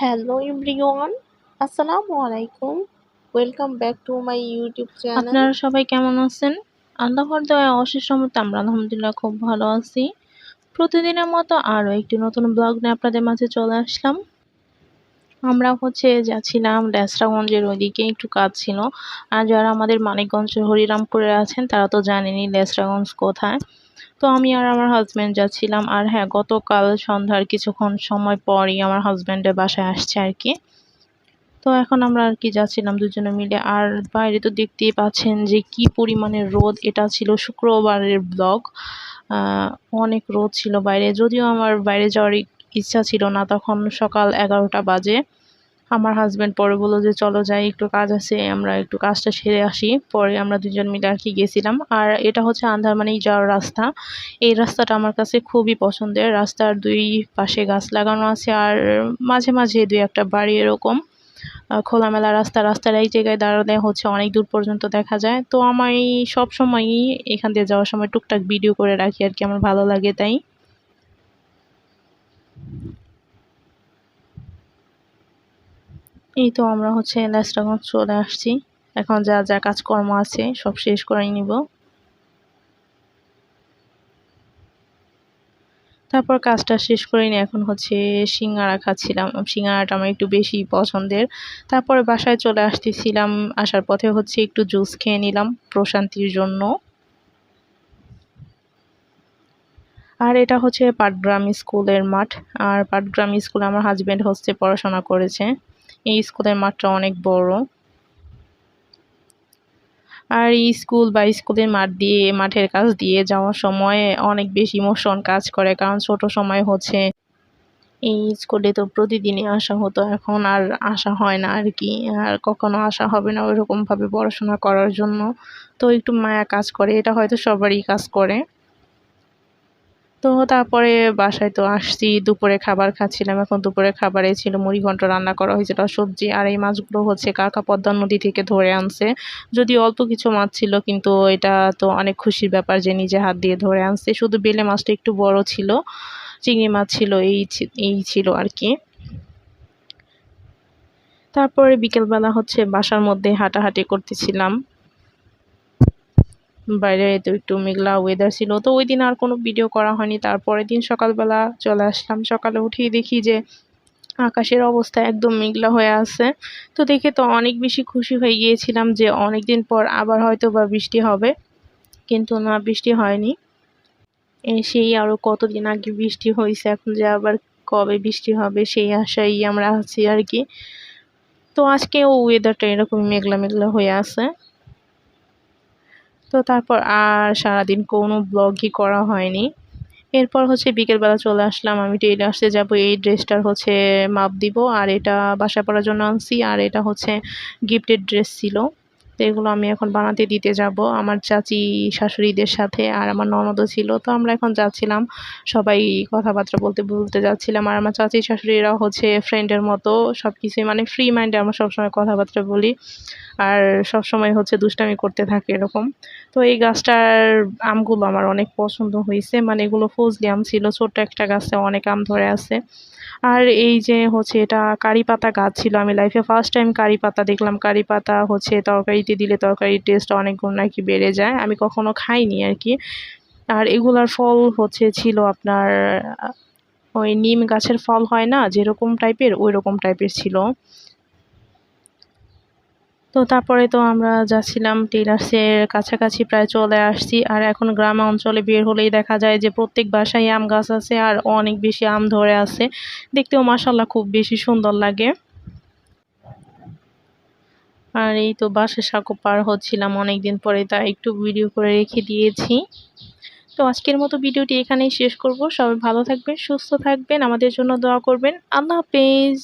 Hello everyone আসসালামু আলাইকুম welcome back to my YouTube channel আপনারা সবাই কেমন আছেন? আল্লাহর দয়া অশেষ রহমতে আমরা আলহামদুলিল্লাহ খুব ভালো আছি। প্রতিদিনের মতো আরও একটি নতুন ব্লগ নিয়ে আপনাদের মাঝে চলে আসলাম। আমরা হচ্ছে যাচ্ছিলাম লেসরাগঞ্জের ওইদিকে, একটু কাজ ছিল। আর যারা আমাদের মানিকগঞ্জ হরিরামপুরে আছেন, তারা তো জানেনই লেসরাগঞ্জ কোথায়। তো আমি আর আমার হাজব্যান্ড যাচ্ছিলাম আর হ্যাঁ গতকাল সন্ধ্যার কিছুক্ষণ সময় পরই আমার হাজব্যান্ডের বাসায় আসছে আর কি। তো এখন আমরা আর কি যাচ্ছিলাম দুজনে মিলে, আর বাইরে তো দেখতেই পাচ্ছেন যে কি পরিমাণের রোদ, এটা ছিল শুক্রবারের ব্লগ অনেক রোদ ছিল বাইরে, যদিও আমার বাইরে যাওয়ার ইচ্ছা ছিল না, তখন সকাল এগারোটা বাজে। আমার হাজব্যান্ড পরে বলল যে, চলো যাই, একটু কাজ আছে, আমরা একটু কাজটা সেরে আসি। পরে আমরা দুজন মিলে আর কি গেছিলাম। আর এটা হচ্ছে আন্ধারমানি যাওয়ার রাস্তা। এই রাস্তাটা আমার কাছে খুবই পছন্দের। রাস্তার দুই পাশে গাছ লাগানো আছে আর মাঝে মাঝে দুই একটা বাড়ি এরকম। খোলামেলা রাস্তা, রাস্তার এই জায়গায় দাঁড়ালে হচ্ছে অনেক দূর পর্যন্ত দেখা যায়। তো আমি সব সময়ই এখান দিয়ে যাওয়ার সময় টুকটাক ভিডিও করে রাখি আর কি, আমার ভালো লাগে তাই। এই তো আমরা হচ্ছে লেস্টাগঞ্জ চলে আসছি। এখন যা যা কাজকর্ম আছে, সব শেষ করে নিব। তারপর কাজটা শেষ করে নিয়ে এখন হচ্ছে সিঙ্গারা খাচ্ছিলাম। সিঙ্গারাটা আমার একটু বেশি পছন্দের। তারপরে বাসায় চলে আসতেছিলাম, আসার পথে হচ্ছে একটু জুস খেয়ে নিলাম প্রশান্তির জন্য। আর এটা হচ্ছে পাটগ্রাম স্কুলের মাঠ। আর পাটগ্রাম স্কুলে আমার হাজব্যান্ড হচ্ছে পড়াশোনা করেছে। এই স্কুলের মাঠটা অনেক বড়। আর এই স্কুল বা স্কুলের মাঠ দিয়ে, মাঠের কাজ দিয়ে যাওয়ার সময় অনেক বেশি ইমোশন কাজ করে, কারণ ছোট সময় হচ্ছে এই স্কুলে তো প্রতিদিনই আসা হতো, এখন আর আসা হয় না আর কি। আর কখনো আসা হবে না ওইরকমভাবে পড়াশোনা করার জন্য। তো একটু মায়া কাজ করে, এটা হয়তো সবারই কাজ করে। তো তারপরে বাসায় তো আসছি, দুপুরে খাবার খাচ্ছিলাম, এখন দুপুরে খাবারে ছিল মুড়ি ঘন্ট রান্না করা হয়েছিল সবজি আর এই মাছগুলো হচ্ছে কাকা পদ্মা নদী থেকে ধরে আনছে। যদি অল্প কিছু মাছ ছিল, কিন্তু এটা তো অনেক খুশির ব্যাপার যে নিজে হাত দিয়ে ধরে আনছে। শুধু বেলে মাছটা একটু বড় ছিল, চিংড়ি মাছ ছিল, এই এই ছিল আর কি। তারপরে বিকেলবেলা হচ্ছে বাসার মধ্যে হাঁটাহাঁটি করতেছিলাম। বাইরে তো একটু মেঘলা ওয়েদার ছিল। তো ওই দিন আর কোনো ভিডিও করা হয়নি। তারপরের দিন সকালবেলা চলে আসলাম। সকালে উঠেই দেখি যে আকাশের অবস্থা একদম মেঘলা হয়ে আছে। তো দেখে তো অনেক বেশি খুশি হয়ে গিয়েছিলাম যে অনেক দিন পর আবার হয়তো বা বৃষ্টি হবে। কিন্তু না, বৃষ্টি হয়নি। সেই আরও কতদিন আগে বৃষ্টি হয়েছে, এখন যে আবার কবে বৃষ্টি হবে সেই আশাই আমরা আছি আর কি। তো আজকেও ওয়েদারটা এরকম মেঘলা মেঘলা হয়ে আছে। তো তারপর আর সারাদিন কোনো ব্লগই করা হয়নি। এরপর হচ্ছে বিকেলবেলা চলে আসলাম, আমি টেইলার্সে যাব, এই ড্রেসটার হচ্ছে মাপ দিব, আর এটা বাসা পড়ার জন্য আনছি, আর এটা হচ্ছে গিফটেড ড্রেস ছিল। তো এগুলো আমি এখন বানাতে দিতে যাব। আমার চাচি শাশুড়িদের সাথে আর আমার ননদও ছিল। তো আমরা এখন যাচ্ছিলাম। সবাই কথাবার্তা বলতে বলতে যাচ্ছিলাম। আর আমার চাচি শাশুড়িরা হচ্ছে ফ্রেন্ডের মতো। সব কিছুই মানে ফ্রি মাইন্ডে আমরা সবসময় কথাবার্তা বলি। আর সব সময় হচ্ছে দুষ্টামি করতে থাকে এরকম। তো এই গাছটার আমগুলো আমার অনেক পছন্দ হয়েছে। মানে এগুলো ফজলি আম ছিল। ছোট্ট একটা গাছে অনেক আম ধরে আছে। আর এই যে হচ্ছে এটা কারি পাতা গাছ ছিল। আমি লাইফে ফার্স্ট টাইম কারি পাতা দেখলাম। কারি পাতা হচ্ছে তরকারিতে দিলে তরকারির টেস্ট অনেক গুণ নাকি বেড়ে যায়। আমি কখনো খাইনি আর কি আর এগুলার ফল হচ্ছে ছিল আপনার, ওই নিম গাছের ফল হয় না, যেরকম টাইপের ওই রকম টাইপের ছিল। তো তারপরে তো আমরা যাচ্ছিলাম টেলার্সের কাছাকাছি প্রায় চলে আসছি। আর এখন গ্রাম অঞ্চলে বের হলেই দেখা যায় যে প্রত্যেক বাসায় আম গাছ আছে আর অনেক বেশি আম ধরে আছে। দেখতেও মাসাল্লাহ খুব বেশি সুন্দর লাগে। আর এই তো বাসের সাঁকো পার হচ্ছিলাম অনেকদিন পরে, তা একটু ভিডিও করে রেখে দিয়েছি। তো আজকের মতো ভিডিওটি এখানেই শেষ করব। সবাই ভালো থাকবেন, সুস্থ থাকবেন, আমাদের জন্য দোয়া করবেন। আল্লাহ হাফেজ।